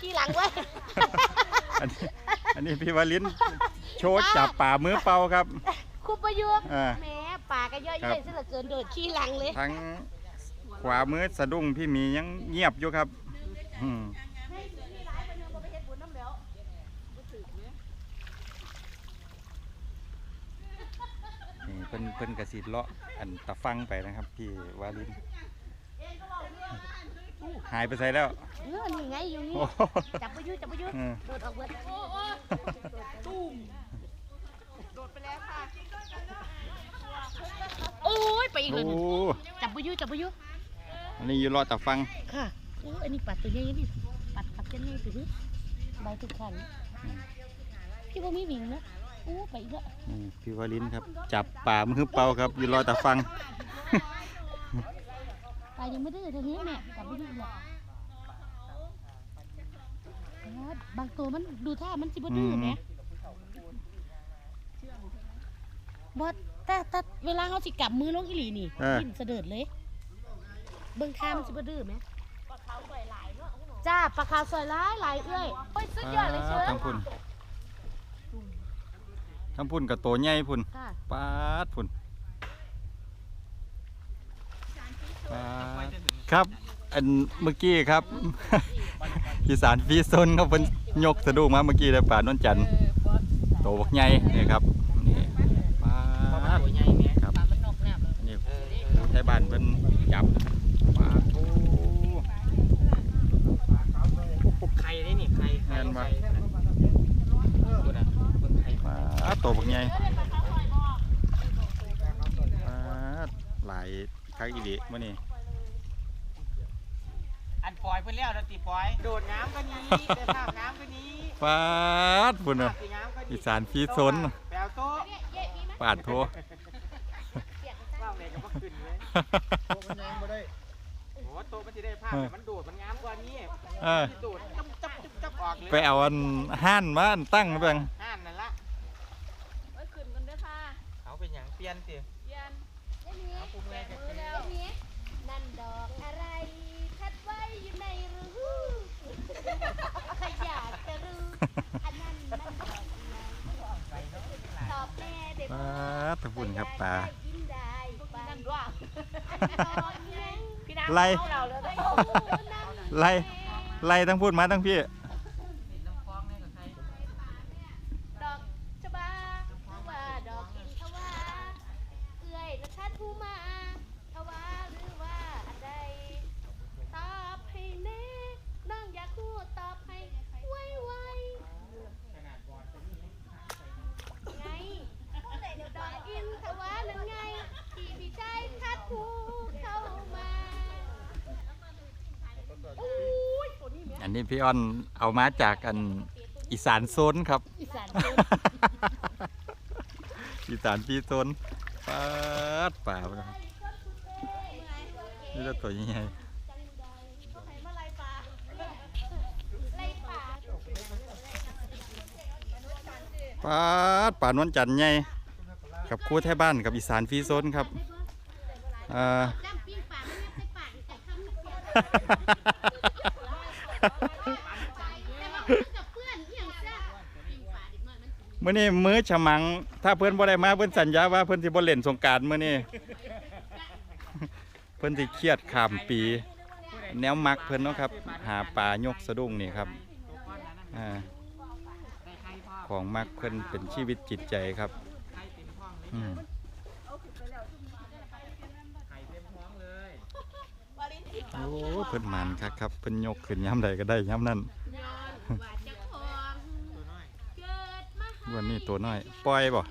ขี้หลังเว้ยอันนี้อันนี้พี่วลินโชว์จับป่ามือเปล่าครับ คุบปยุกต์อ่า แหมป่าก็ย่อยครัเย้บยซะเหลือเกินโดดขี้หลังเลยทั้งขวามือสะดุ้งพี่หมียังเงียบอยู่ครับอืมนี่เพิ่นเพิ่นกระสีเลาะอันตะฟังไปนะครับ พี่วาลิน หายไปใส่แล้วเออนี่ไงอยู่นี่ โอ้โหจับประยุกต์จับประยุกต์อืมโดดออกเบิดโอ้ยไปอีกโอ้เลยนี่จับประยุกต์จับประยุกต์อันนี้อยู่เลาะตะฟังค่ะโอ้ยอันนี้ปัดตัวใหญ่นี่ปัดปัดกันนี่ตัวนี้ใบทุกขันอืมพี่บ่มีวิ่งนะโอ้ไปอีกแล้วนี่พี่วาลินครับ จับป่ามือเปล่าครับ อยู่เลาะตะฟัง ปลายังไม่ดื้อเท่านี้แม่จับประยุกต์เลยบางตัวมันดูท่ามันสิบ่ดื้อแหมบอแต่แต่เวลาเขาสิกลับมือลงอีหลีนี่เออกินเสดิร์ดเลย เบิ่งท่ามันสิบ่ดื้อไหมจ้าปลาขาวสวยหลายหลายเอ้ยโอ้ยสุดยอดเลยเชิญทั้งพุ่นทั้งพุ่นกับตัวใหญ่พุ่นค่ะปาดพุ่นปาด ครับ อันเมื่อกี้ครับ อีสานฟีซนเขาเพิ่นยกสะดุ้งมาเมื่อกี้เลยป่านนจันทร์โตบักใหญ่นี่ครับนี่ปาดครับนี่ผู้ไทยบ้านเพิ่นจับปาดโอ้ไข่ได้นี่ไข่ไข่แม่นบ่ไข่ดูนะเบิ่งไข่ปาดโตบักใหญ่ปาดหลายคักอีหลีมื้อนี้ อันปล่อยเพิ่นแล้วแล้วตีปล่อย โดดน้ำก็นี้เดินน้ำน้ำก็นี้ปาดพุ่นเนาะตีน้ำก็นี้อีสานฟีซนแปลวโต๊ะปาดโทว่าวเลยก็บ่ขึ้นเลยโอ้โต๊ะมันสิได้ภาพแต่มันโดดมันงามกว่านี้เออที่โดดจับจับจับจับออกเลยไปเอาอันห้านมาอันตั้งเบิ่งห้านนั่นละเอ้ยขึ้นกันเด้อค่ะเขาเป็นหยังเปลี่ยนสิเปลี่ยนไม่มีเอาปุ่มแรกมือแล้วไม่มีนั่นดอกอะไร คัดไว้อยู่ในรูขยะกระรูอันนั้นนั่นดอกอะไรตอบ แม่เด็กปาดตะพุ่นครับปลากินได้ปลานั่นด้วยดอกแยังพี่น้ำไล่เอาเราเลยได้โอ้นั่นไล่ไล่ทั้งพูดมาทั้งพี่ดอกชบาหรือว่าดอกกินทวาเอื่อยนะชัดผู้มา นี้แม่อันนี้พี่อ้อนเอามาจากอันอีสานโซนครับ อีสานอีสานปีโซนปาดป่าบ่ครับนี่ก็ตัวใหญ่ไล่ป่าปาดป่านวลจันทร์ใหญ่กับครู่ไทยบ้านกับอีสานฟีโซนครับเอ่อ กับเพื่อนเพียงจ้าปิ้งป่าเด็กน้อยมันสิมื้อนี้มื้อฉมัง ถ้าเพิ่นบ่ได้มาเพิ่นสัญญาว่าเพิ่นสิบ่เล่นสงกรารมื้อนี้ เพิ่นสิเครียดข้ามปี แนวมักเพิ่นเนาะครับ หาปลายกสะดุ้งนี่ครับอ่าได้ไข่พ่อของมักเพิ่นเป็นชีวิตจิตใจครับไข่เต็มท้องเลยอืมไข่เต็มท้องเลยโอ้เพิ่นหมันครับครับเพิ่นยกขึ้นยามใดก็ได้ยามนั้นย้อน ว่าเจ้าของเกิดมาให้วันนี้ตัวน้อย ปล่อยบ่